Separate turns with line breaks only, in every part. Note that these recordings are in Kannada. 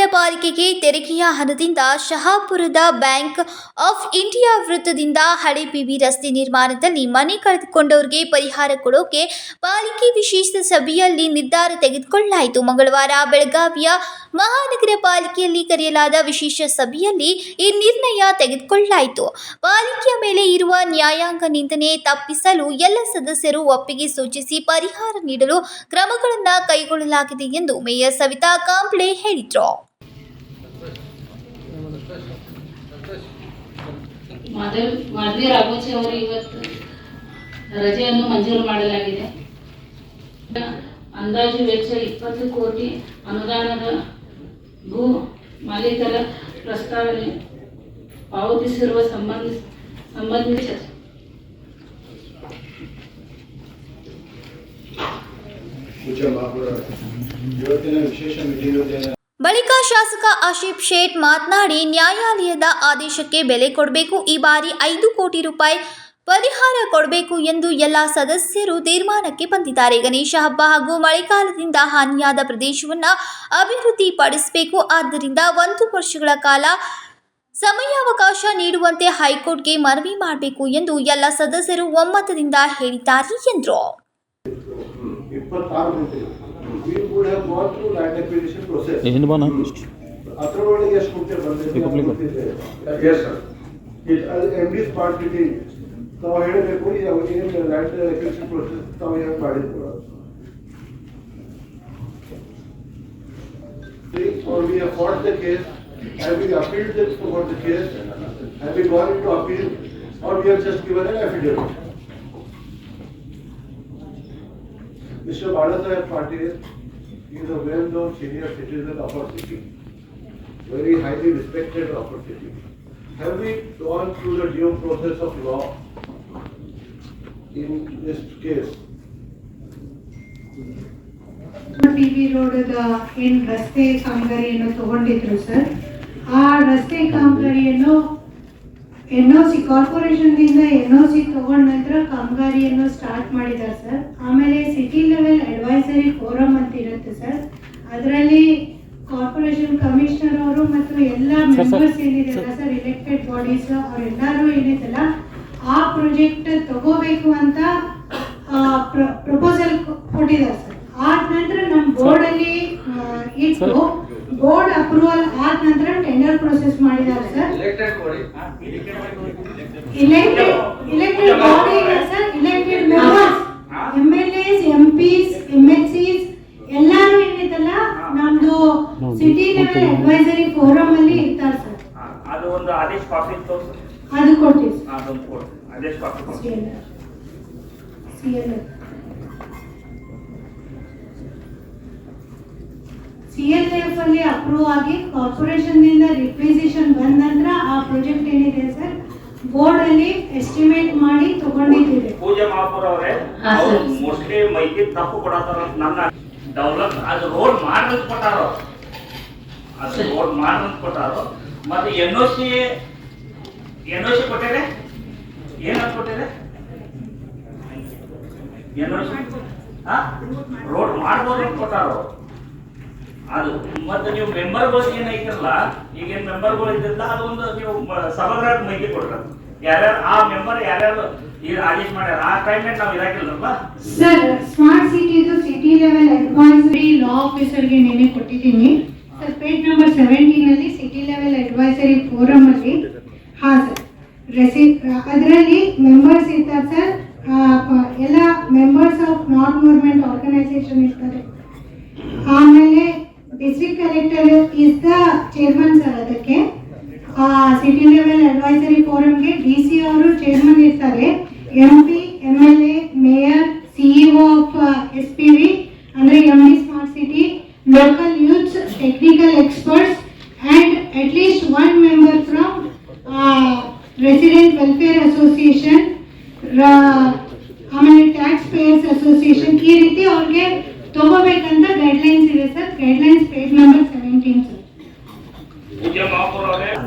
ಮಹಾನಗರ ಪಾಲಿಕೆಗೆ ತೆರಿಗೆಯ ಹಣದಿಂದ ಶಹಾಪುರದ ಬ್ಯಾಂಕ್ ಆಫ್ ಇಂಡಿಯಾ ವೃತ್ತದಿಂದ ಹಳೆ ಪಿಬಿ ರಸ್ತೆ ನಿರ್ಮಾಣದಲ್ಲಿ ಮನೆ ಕಳೆದುಕೊಂಡವರಿಗೆ ಪರಿಹಾರ ಕೊಡೋಕೆ ಪಾಲಿಕೆ ವಿಶೇಷ ಸಭೆಯಲ್ಲಿ ನಿರ್ಧಾರ ತೆಗೆದುಕೊಳ್ಳಲಾಯಿತು. ಮಂಗಳವಾರ ಬೆಳಗಾವಿಯ ಮಹಾನಗರ ಪಾಲಿಕೆಯಲ್ಲಿ ಕರೆಯಲಾದ ವಿಶೇಷ ಸಭೆಯಲ್ಲಿ ಈ ನಿರ್ಣಯ ತೆಗೆದುಕೊಳ್ಳಲಾಯಿತು. ಪಾಲಿಕೆಯ ಮೇಲೆ ಇರುವ ನ್ಯಾಯಾಂಗ ನಿಂದನೆ ತಪ್ಪಿಸಲು ಎಲ್ಲ ಸದಸ್ಯರು ಒಪ್ಪಿಗೆ ಸೂಚಿಸಿ ಪರಿಹಾರ ನೀಡಲು ಕ್ರಮಗಳನ್ನು ಕೈಗೊಳ್ಳಲಾಗಿದೆ ಎಂದು ಮೇಯರ್ ಸವಿತಾ ಕಾಂಬ್ಳೆ ಹೇಳಿದರು.
ಮಾಧವ್ ಮಾಧವಿ ಅವರು ಇವತ್ತು ರಜೆಯನ್ನು ಮಂಜೂರು ಮಾಡಲಾಗಿದೆ. ಅಂದಾಜು ವೆಚ್ಚ ಇಪ್ಪತ್ತು ಕೋಟಿ, ಅನುದಾನದ ಭೂ ಮಾಲೀಕರ ಪ್ರಸ್ತಾವನೆ ಪಾವತಿಸಿರುವ ಸಂಬಂಧ
ಸಂಬಂಧಿಸ ಇವತ್ತಿನ ವಿಶೇಷ
ಬಳಿಕ ಶಾಸಕ ಆಶೀಫ್ ಶೇಟ್ ಮಾತನಾಡಿ ನ್ಯಾಯಾಲಯದ ಆದೇಶಕ್ಕೆ ಬೆಲೆ ಕೊಡಬೇಕು, ಈ ಬಾರಿ ಐದು ಕೋಟಿ ರೂಪಾಯಿ ಪರಿಹಾರ ಕೊಡಬೇಕು ಎಂದು ಎಲ್ಲ ಸದಸ್ಯರು ತೀರ್ಮಾನಕ್ಕೆ ಬಂದಿದ್ದಾರೆ. ಗಣೇಶ ಹಬ್ಬ ಹಾಗೂ ಮಳೆಗಾಲದಿಂದ ಹಾನಿಯಾದ ಪ್ರದೇಶವನ್ನು ಅಭಿವೃದ್ಧಿಪಡಿಸಬೇಕು. ಆದ್ದರಿಂದ ಒಂದು ವರ್ಷಗಳ ಕಾಲ ಸಮಯಾವಕಾಶ ನೀಡುವಂತೆ ಹೈಕೋರ್ಟ್ಗೆ ಮನವಿ ಮಾಡಬೇಕು ಎಂದು ಎಲ್ಲ ಸದಸ್ಯರು ಒಮ್ಮತದಿಂದ ಹೇಳಿದ್ದಾರೆ ಎಂದರು.
ಇಪ್ಪತ್ತಾರು ಗಂಟೆ we would have gone through land acquisition process
ಏನ್ ಬಾ
ಅದರೊಳಗೆ ಎಷ್ಟು ಕೊಟ್ಟೆ ಬಂದಿದೆ yes sir M D smart city ತಾವು ಹೇಳಬೇಕು ಯಾವ ಏನು ಲ್ಯಾಂಡ್ ಅಕ್ವಿಸಿಷನ್ ಪ್ರೊಸೆಸ್ ತಾವು ಹೆಂಗೆ ಮಾಡಿದ್ರು or we have fought the case, have we appealed this for the case, have we gone into appeal, or we have just given an affidavit? Mr. Balasaheb Patil is a well-known senior citizen of our city, very highly respected of our city. Have we gone through the due process of law in this case?
T V ರೋಡದ ಏನ್ ರಸ್ತೆ ಕಾಮಗಾರಿಯನ್ನು ತಗೊಂಡಿದ್ರು ಸರ್ ಆ ರಸ್ತೆ ಕಾಮಗಾರಿಯನ್ನು ಎನ್ ಒ ಸಿ ಕಾರ್ಪೊರೇಷನ್ದಿಂದ ಎನ್ ಒ ಸಿ ತಗೊಂಡ ನಂತರ ಕಾಮಗಾರಿಯನ್ನು ಸ್ಟಾರ್ಟ್ ಮಾಡಿದ್ದಾರೆ ಸರ್. ಆಮೇಲೆ ಸಿಟಿ ಲೆವೆಲ್ ಅಡ್ವೈಸರಿ ಫೋರಮ್ ಅಂತ ಇರುತ್ತೆ ಸರ್. ಅದರಲ್ಲಿ ಕಾರ್ಪೊರೇಷನ್ ಕಮಿಷನರ್ ಅವರು ಮತ್ತು ಎಲ್ಲ ಮೆಂಬರ್ಸ್ ಏನಿದೆಲ್ಲ ಸರ್ ಇಲೆಕ್ಟೆಡ್ ಬಾಡೀಸ್ ಅವರೆಲ್ಲರೂ ಏನಿದೆಲ್ಲ ಆ ಪ್ರಾಜೆಕ್ಟ್ ತಗೋಬೇಕು ಅಂತ ಪ್ರಪೋಸಲ್ ಕೊಟ್ಟಿದ್ದಾರೆ ಸರ್. ಆದ ನಂತರ ನಮ್ಮ ಬೋರ್ಡಲ್ಲಿ ಇಟ್ಟು ಬೋರ್ಡ್ ಅಪ್ರೂವಲ್ ಆದ ನಂತರ ಟೆಂಡರ್ ಪ್ರೊಸೆಸ್ ಮಾಡಿದ್ದಾರೆ sir elected elected body sir elected members M L S M Ps M L Cs ಎಲ್ಲರೂ ಏನಿದಲ್ಲ ನಮ್ದು ಸಿಟಿ ಲೆವೆಲ್ ಅಡ್ವೈಸರಿ ಫೋರಂ ಅಲ್ಲಿ ಇರ್ತಾರೆ ಸರ್
ಅದು ಒಂದು ಆದೇಶ ಕಾಪಿ
ಅದು
ಕೊಡ್ತೀವಿ. ಆದೇಶ ಕಾಪಿ ಕೊಡಿ
ಸಿ ಎಲ್ ಎಫ್ ಅಲ್ಲಿ ಅಪ್ರೂವ್ ಆಗಿ ಕಾರ್ಪೊರೇಷನ್ನಿಂದ ರಿಕ್ವಿಸಿಷನ್ ಬಂದ ನಂತರ ಆ ಪ್ರಾಜೆಕ್ಟ್ ಏನಿದೆ ಸರ್ ಬೋರ್ಡ್ ಅಲ್ಲಿ ಎಸ್ಟಿಮೇಟ್ ಮಾಡಿ ತಗೊಂಡಿದ್ದೀವಿ.
ಪೂಜೆ ಮಹಾಪುರ ಅವರೇ. ಮೋಸ್ಟ್ಲಿ ಮೈಕಿ ತಪ್ಪು ಕೊಡತಾರ ನನ್ನ ಡೆವಲಪ್ ಅದು ರೋಡ್ ಮಾಡ್ರಂತ ಕೊಟ್ಟಾರೋ. ಅದು. ರೋಡ್ ಮಾಡ್ರಂತ ಕೊಟ್ಟಾರೋ. ಮತ್ತೆ N O C N O C ಕೊಟ್ಟಿದೆ? ಏನಂತ ಕೊಟ್ಟಿದೆ? ಎನ್ ಒ ಸಿ ರೋಡ್ ಮಾಡ್ಬೋದು. ಅಂತ ಕೊಟ್ಟಾರೋ. ಅದು ಮತ್ತೆ ನೀವು ಮೆಂಬರ್ಗಳು ಏನೈತಿರಲ್ಲ ಈಗೇನ್ ಮೆಂಬರ್ಗಳು ಇದ್ದಿಲ್ಲ ಅದೊಂದು ನೀವು ಸಭಾಗೃಹ ಮೈಕಿ ಕೊಡ್ರ. ಯಾರ್ಯಾರು ಆ ಮೆಂಬರ್ ಯಾರ್ಯಾರು ಈಗ ಆದೇಶ ಮಾಡ್ಯಾರ, ಆ ಟೈಮ್ನಾಗ ನಾವು ಇರಾಕಿಲ್ಲಲ್ಲ
ಸರ್ ಸ್ಮಾರ್ಟ್ ಸಿಟಿದು ಸಿಟಿ ಲೆವೆಲ್ ಅಡ್ವೈಸರಿ ಲಾ ಆಫೀಸರ್ಗೆ ನೆನೆ ಕೊಟ್ಟಿದ್ದೀನಿ. ಸರ್ ಪೇಜ್ ನಂಬರ್ ಸೆವೆಂಟೀನ್ ಅಲ್ಲಿ ಸಿಟಿ ಲೆವೆಲ್ ಅಡ್ವೈಸರಿ ಫೋರಮ್ ಅಲ್ಲಿ, ಹಾ ಸರ್ ಅದರಲ್ಲಿ ಮೆಂಬರ್ಸ್ ಇರ್ತಾರೆ ಸರ್ ಎಲ್ಲ members of non government organisation ಇರ್ತಾರೆ. District collector is the chairman sir ಅದಕ್ಕೆ. ಸಿಟಿ ಲೆವೆಲ್ ಅಡ್ವೈಸರಿ ಫೋರಮ್ಗೆ ಡಿ ಸಿ ಅವರು ಚೇರ್ಮನ್ ಇರ್ತಾರೆ. M P M L A mayor CEO of S P V ಅಂದರೆ M D smart city local youths technical experts and at least one member from resident welfare association ಆಮೇಲೆ ಟ್ಯಾಕ್ಸ್ ಪೇಯರ್ಸ್ ಅಸೋಸಿಯೇಷನ್ ಈ ರೀತಿ ಅವ್ರಿಗೆ ತಗೋಬೇಕಂತ ಗೈಡ್ಲೈನ್ಸ್ ಇದೆ sir. Guidelines page number seventeen sir
ಪೂಜೆ ಮಹಾಪುರ ಎಂ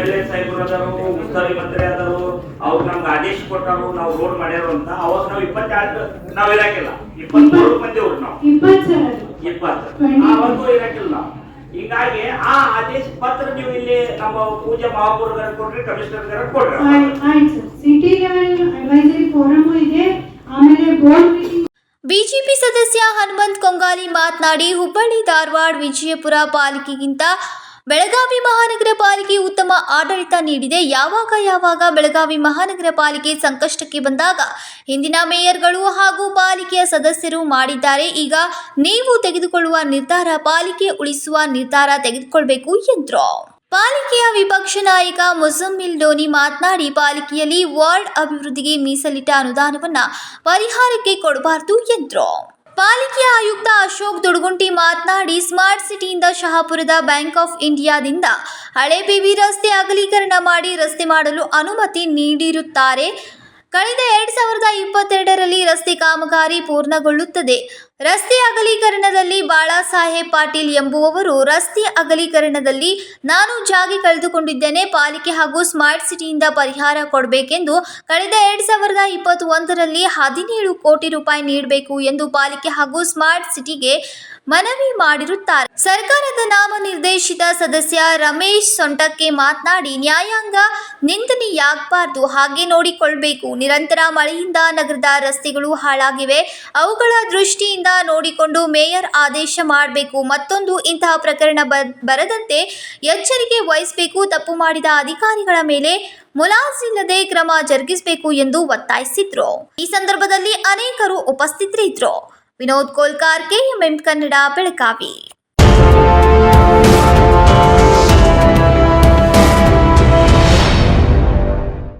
ಎಲ್ ಎ ಸಾಹೇಬರು ಅದಾರು ಉಸ್ತುವಾರಿ ಮಂತ್ರಿ ಅದಾರು ಅವ್ರು ನಮ್ಗೆ ಆದೇಶ ಕೊಟ್ಟರು ನಾವು ರೋಡ್ ಮಾಡ್ಯಾರು ಅಂತ ಅವಾಗ ನಾವು ಇಪ್ಪತ್ತೆರಡು ನಾವ್ ಇರಾಕಿಲ್ಲ. ಇಪ್ಪತ್ಮೂರು ಮಂದಿ ಅವ್ರು ನಾವು.
ಇಪ್ಪತ್ತು ಸರ್ ಅದು.
ಇಪ್ಪತ್ತು.
Twenty.
ಆವತ್ತು ಇರಾಕಿಲ್ಲ ನಾವು. ಹೀಗಾಗಿ ಆ ಆದೇಶ ಪತ್ರ ನೀವು ಇಲ್ಲಿ ನಮ್ಮ ಪೂಜಾ ಮಹಾಪೌರ್ಗಾರ ಕೊಡ್ರಿ ಕಮಿಷನರ್ ಕೊಡ್ರಿ.
ಸಿಟಿ ಲೆವೆಲ್ ಅಡ್ವೈಸರಿ ಫೋರಮ್ ಇದೆ. ಆಮೇಲೆ ಬೋರ್ಡ್
ಮಾತನಾಡಿ, ಹುಬ್ಬಳ್ಳಿ, ಧಾರವಾಡ, ವಿಜಯಪುರ ಪಾಲಿಕೆಗಿಂತ ಬೆಳಗಾವಿ ಮಹಾನಗರ ಪಾಲಿಕೆ ಉತ್ತಮ ಆಡಳಿತ ನೀಡಿದೆ. ಯಾವಾಗ ಯಾವಾಗ ಬೆಳಗಾವಿ ಮಹಾನಗರ ಪಾಲಿಕೆ ಸಂಕಷ್ಟಕ್ಕೆ ಬಂದಾಗ ಹಿಂದಿನ ಮೇಯರ್ಗಳು ಹಾಗೂ ಪಾಲಿಕೆಯ ಸದಸ್ಯರು ಮಾಡಿದ್ದಾರೆ. ಈಗ ನೀವು ತೆಗೆದುಕೊಳ್ಳುವ ನಿರ್ಧಾರ, ಪಾಲಿಕೆ ಉಳಿಸುವ ನಿರ್ಧಾರ ತೆಗೆದುಕೊಳ್ಬೇಕು ಎಂದರು. ಪಾಲಿಕೆಯ ವಿಪಕ್ಷ ನಾಯಕ ಮುಜಮ್ಮಿಲ್ ಡೋನಿ ಮಾತನಾಡಿ, ಪಾಲಿಕೆಯಲ್ಲಿ ವಾರ್ಡ್ ಅಭಿವೃದ್ಧಿಗೆ ಮೀಸಲಿಟ್ಟ ಅನುದಾನವನ್ನು ಪರಿಹಾರಕ್ಕೆ ಕೊಡಬಾರದು ಎಂದರು. ಪಾಲಿಕೆಯ ಆಯುಕ್ತ ಅಶೋಕ್ ದುಡುಗುಂಟಿ ಮಾತನಾಡಿ ಸ್ಮಾರ್ಟ್ ಸಿಟಿಯಿಂದ ಶಹಾಪುರದ ಬ್ಯಾಂಕ್ ಆಫ್ ಇಂಡಿಯಾದಿಂದ ಹಳೆ ಬಿಬಿ ರಸ್ತೆ ಅಗಲೀಕರಣ ಮಾಡಿ ರಸ್ತೆ ಮಾಡಲು ಅನುಮತಿ ನೀಡಿರುತ್ತಾರೆ. ಕಳೆದ ಎರಡು ಸಾವಿರದ ಇಪ್ಪತ್ತೆರಡರಲ್ಲಿ ರಸ್ತೆ ಕಾಮಗಾರಿ ಪೂರ್ಣಗೊಳ್ಳುತ್ತದೆ. ರಸ್ತೆ ಅಗಲೀಕರಣದಲ್ಲಿ ಬಾಳಾಸಾಹೇಬ್ ಪಾಟೀಲ್ ಎಂಬುವವರು ರಸ್ತೆ ಅಗಲೀಕರಣದಲ್ಲಿ ನಾನು ಜಾಗಿ ಕಳೆದುಕೊಂಡಿದ್ದೇನೆ, ಪಾಲಿಕೆ ಹಾಗೂ ಸ್ಮಾರ್ಟ್ ಸಿಟಿಯಿಂದ ಪರಿಹಾರ ಕೊಡಬೇಕೆಂದು ಕಳೆದ ಎರಡ್ ಸಾವಿರದ ಇಪ್ಪತ್ತೊಂದರಲ್ಲಿ ಹದಿನೇಳು ಕೋಟಿ ರೂಪಾಯಿ ನೀಡಬೇಕು ಎಂದು ಪಾಲಿಕೆ ಹಾಗೂ ಸ್ಮಾರ್ಟ್ ಸಿಟಿಗೆ ಮನವಿ ಮಾಡಿರುತ್ತಾರೆ. ಸರ್ಕಾರದ ನಾಮನಿರ್ದೇಶಿತ ಸದಸ್ಯ ರಮೇಶ್ ಸೊಂಟಕ್ಕೆ ಮಾತನಾಡಿ, ನ್ಯಾಯಾಂಗ ನಿಂದನೆಯಾಗಬಾರ್ದು ಹಾಗೆ ನೋಡಿಕೊಳ್ಬೇಕು. ನಿರಂತರ ಮಳೆಯಿಂದ ನಗರದ ರಸ್ತೆಗಳು ಹಾಳಾಗಿವೆ. ಅವುಗಳ ದೃಷ್ಟಿಯಿಂದ ನೋಡಿಕೊಂಡು ಮೇಯರ್ ಆದೇಶ ಮಾಡಬೇಕು. ಮತ್ತೊಂದು ಇಂತಹ ಪ್ರಕರಣ ಬರದಂತೆ ಎಚ್ಚರಿಕೆ ವಹಿಸಬೇಕು. ತಪ್ಪು ಮಾಡಿದ ಅಧಿಕಾರಿಗಳ ಮೇಲೆ ಮುಲಾಜಿಲ್ಲದೆ ಕ್ರಮ ಜರುಗಿಸಬೇಕು ಎಂದು ಒತ್ತಾಯಿಸಿದ್ರು. ಈ ಸಂದರ್ಭದಲ್ಲಿ ಅನೇಕರು ಉಪಸ್ಥಿತರಿದ್ದರು. ವಿನೋದ್ ಕೋಲ್ಕಾರ್ ಕೆಎಂಎಂ ಕನ್ನಡ ಬೆಳಗಾವಿ